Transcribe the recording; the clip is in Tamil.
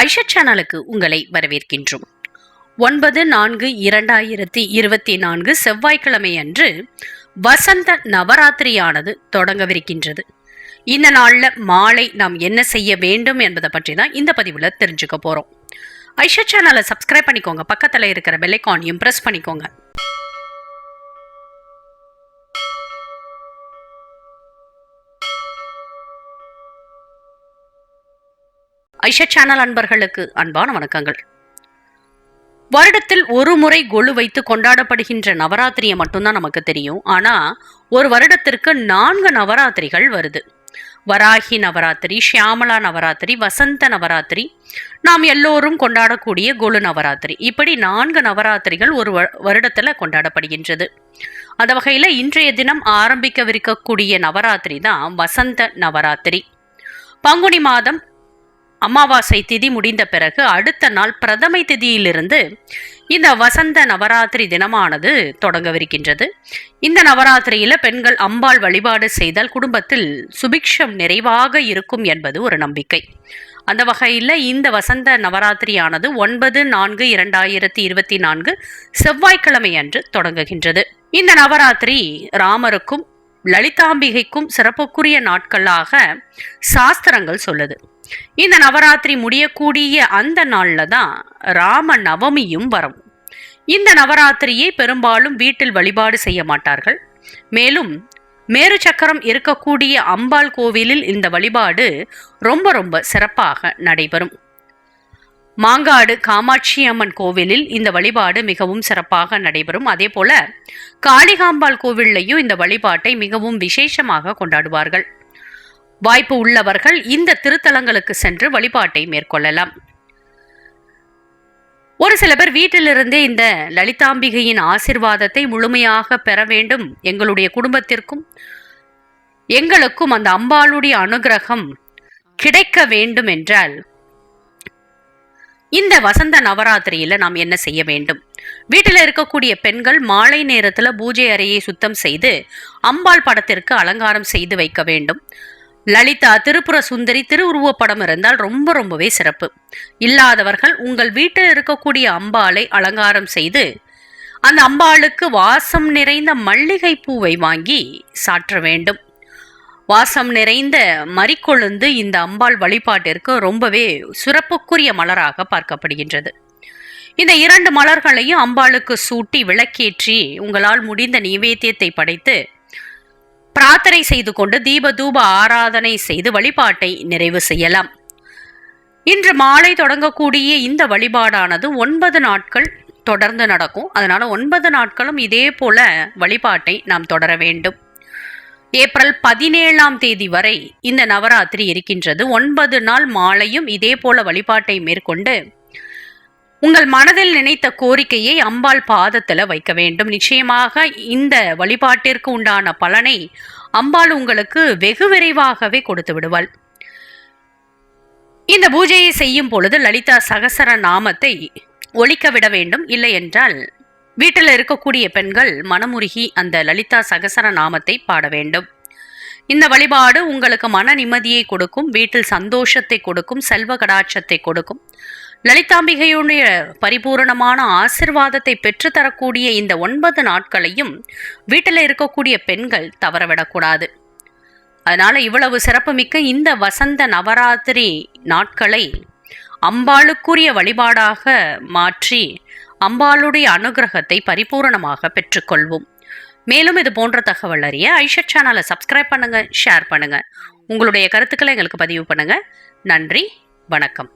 ஐஷா சேனலுக்கு உங்களை வரவேற்கின்றோம். ஒன்பது நான்கு இரண்டாயிரத்தி இருபத்தி நான்கு செவ்வாய்க்கிழமை அன்று வசந்த நவராத்திரியானது தொடங்கவிருக்கின்றது. இந்த நாளில் மாலை நாம் என்ன செய்ய வேண்டும் என்பதை பற்றி தான் இந்த பதிவில் தெரிஞ்சுக்க போகிறோம் ஐஷா சேனலை சப்ஸ்கிரைப் பண்ணிக்கோங்க. பக்கத்தில் இருக்கிற பெல்லைக்கானையும் ப்ரெஸ் பண்ணிக்கோங்க. ஐஷா சேனல் அன்பர்களுக்கு அன்பான வணக்கங்கள். வருடத்தில் ஒரு முறை கொலு வைத்து கொண்டாடப்படுகின்ற நவராத்திரியை மட்டும்தான் நமக்கு தெரியும். ஆனா ஒரு வருடத்திற்கு நான்கு நவராத்திரிகள் வருது. வராகி நவராத்திரி ஷியாமலா நவராத்திரி வசந்த நவராத்திரி நாம் எல்லோரும் கொண்டாடக்கூடிய கொலு நவராத்திரி. இப்படி நான்கு நவராத்திரிகள் ஒரு வ- கொண்டாடப்படுகின்றது. அந்த வகையில் இன்றைய தினம் ஆரம்பிக்கவிருக்கக்கூடிய நவராத்திரி தான் வசந்த நவராத்திரி. பங்குனி மாதம் அமாவாசை திதி முடிந்த பிறகு அடுத்த நாள் பிரதமை திதியிலிருந்து இந்த வசந்த நவராத்திரி தினமானது தொடங்கவிருக்கின்றது. இந்த நவராத்திரியில பெண்கள் அம்பாள் வழிபாடு செய்தால் குடும்பத்தில் சுபிக்ஷம் நிறைவாக இருக்கும் என்பது ஒரு நம்பிக்கை. அந்த வகையில் இந்த வசந்த நவராத்திரியானது ஒன்பது நான்கு இரண்டாயிரத்தி இருபத்தி நான்கு செவ்வாய்க்கிழமை அன்று தொடங்குகின்றது. இந்த நவராத்திரி ராமருக்கும் லலிதாம்பிகைக்கும் சிறப்புக்குரிய நாட்களாக சாஸ்திரங்கள் சொல்லுது. இந்த நவராத்திரி முடியக்கூடிய அந்த நாளில் தான் ராம நவமியும் வரும். இந்த நவராத்திரியை பெரும்பாலும் வீட்டில் வழிபாடு செய்ய மாட்டார்கள். மேலும் மேரு சக்கரம் இருக்கக்கூடிய அம்பாள் கோவிலில் இந்த வழிபாடு ரொம்ப ரொம்ப சிறப்பாக நடைபெறும். மாங்காடு காமாட்சி அம்மன் கோவிலில் இந்த வழிபாடு மிகவும் சிறப்பாக நடைபெறும். அதே போல காளிகாம்பாள் கோவில்லையும் இந்த வழிபாட்டை மிகவும் விசேஷமாக கொண்டாடுவார்கள். வாய்ப்பு உள்ளவர்கள் இந்த திருத்தலங்களுக்கு சென்று வழிபாட்டை மேற்கொள்ளலாம். ஒரு சில பேர் வீட்டிலிருந்தே இந்த லலிதாம்பிகையின் ஆசிர்வாதத்தை முழுமையாக பெற வேண்டும். எங்களுடைய குடும்பத்திற்கும் எங்களுக்கும் அந்த அம்பாளுடைய அனுகிரகம் கிடைக்க வேண்டும் என்றால் இந்த வசந்த நவராத்திரியில நாம் என்ன செய்ய வேண்டும்? வீட்டில் இருக்கக்கூடிய பெண்கள் மாலை நேரத்துல பூஜை அறையை சுத்தம் செய்து அம்பாள் படத்திற்கு அலங்காரம் செய்து வைக்க வேண்டும். லலிதா திருப்புர சுந்தரி திருவுருவப்படம் இருந்தால் ரொம்ப ரொம்பவே சிறப்பு. இல்லாதவர்கள் உங்கள் வீட்டில் இருக்கக்கூடிய அம்பாளை அலங்காரம் செய்து அந்த அம்பாளுக்கு வாசம் நிறைந்த மல்லிகை பூவை வாங்கி சாற்ற வேண்டும். வாசம் நிறைந்த மறிக்கொழுந்து இந்த அம்பாள் வழிபாட்டிற்கு ரொம்பவே சிறப்புக்குரிய மலராக பார்க்கப்படுகின்றது. இந்த இரண்டு மலர்களையும் அம்பாளுக்கு சூட்டி விளக்கேற்றி உங்களால் முடிந்த நிவேத்தியத்தை படைத்து பிரார்த்தனை செய்து கொண்டு தீப தூப ஆராதனை செய்து வழிபாட்டை நிறைவு செய்யலாம். இன்று மாலை தொடங்கக்கூடிய இந்த வழிபாடானது ஒன்பது நாட்கள் தொடர்ந்து நடக்கும். அதனால் ஒன்பது நாட்களும் இதே போல வழிபாட்டை நாம் தொடர வேண்டும். ஏப்ரல் பதினேழாம் தேதி வரை இந்த நவராத்திரி இருக்கின்றது. ஒன்பது நாள் மாலையும் இதே போல வழிபாட்டை மேற்கொண்டு உங்கள் மனதில் நினைத்த கோரிக்கையை அம்பாள் பாதத்தில் வைக்க வேண்டும். நிச்சயமாக இந்த வழிபாட்டிற்கு உண்டான பலனை அம்பாள் உங்களுக்கு வெகு விரைவாகவே கொடுத்து விடுவாள். இந்த பூஜையை செய்யும் பொழுது லலிதா சகசர நாமத்தை ஒழிக்க விட வேண்டும். இல்லை என்றால் வீட்டில் இருக்கக்கூடிய பெண்கள் மனமுருகி அந்த லலிதா சகசர நாமத்தை பாட வேண்டும். இந்த வழிபாடு உங்களுக்கு மன நிம்மதியை கொடுக்கும் வீட்டில் சந்தோஷத்தை கொடுக்கும் செல்வ கடாட்சத்தை கொடுக்கும். லலிதாம்பிகையுடைய பரிபூரணமான ஆசிர்வாதத்தை பெற்றுத்தரக்கூடிய இந்த ஒன்பது நாட்களையும் வீட்டில் இருக்கக்கூடிய பெண்கள் தவறவிடக்கூடாது. அதனால் இவ்வளவு சிறப்புமிக்க இந்த வசந்த நவராத்திரி நாட்களை அம்பாளுக்குரிய வழிபாடாக மாற்றி அம்பாளுடைய அனுகிரகத்தை பரிபூரணமாக பெற்றுக்கொள்வோம். மேலும் இது போன்ற தகவல் அறிய ஐஷட் சேனலை சப்ஸ்கிரைப் பண்ணுங்கள் ஷேர் பண்ணுங்கள் உங்களுடைய கருத்துக்களை எங்களுக்கு பதிவு பண்ணுங்கள் நன்றி வணக்கம்.